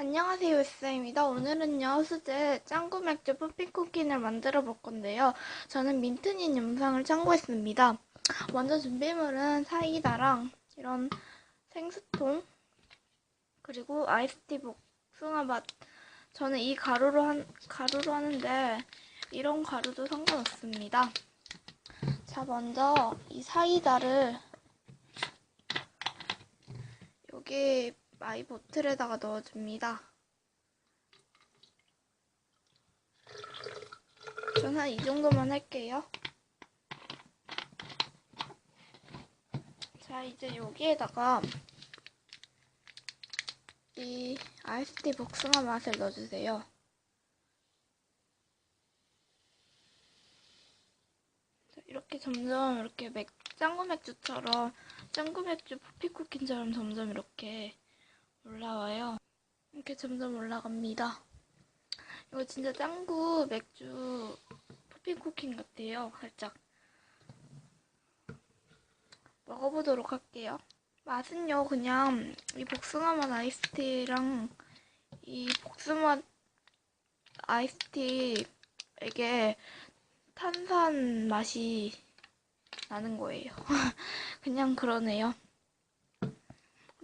안녕하세요, 쌤입니다. 오늘은요, 수제 짱구 맥주 푸피 쿠키를 만들어 볼 건데요. 저는 민트님 영상을 참고했습니다. 먼저 준비물은 사이다랑 이런 생수통, 그리고 아이스티 복숭아 맛. 저는 이 가루로 한, 가루로 하는데, 이런 가루도 상관없습니다. 자, 먼저 이 사이다를 여기 마이 보틀에다가 넣어줍니다. 전한이 정도만 할게요. 자, 이제 여기에다가 이 아이스티 복숭아 맛을 넣어주세요. 자, 이렇게 점점 이렇게 맥, 짱구 맥주처럼 짱구 맥주 푸피 쿠키처럼 점점 이렇게 올라와요. 이렇게 점점 올라갑니다. 이거 진짜 짱구 맥주 푸피 쿠킹 같아요. 살짝 먹어보도록 할게요. 맛은요, 그냥 이 복숭아맛 아이스티랑 이 복숭아 아이스티에게 탄산 맛이 나는 거예요. 그냥 그러네요.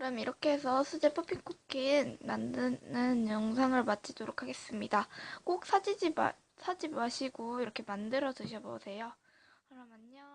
그럼 이렇게 해서 수제 퍼핀쿠키 만드는 영상을 마치도록 하겠습니다. 꼭 사지지 마, 사지 마시고 이렇게 만들어 드셔보세요. 그럼 안녕.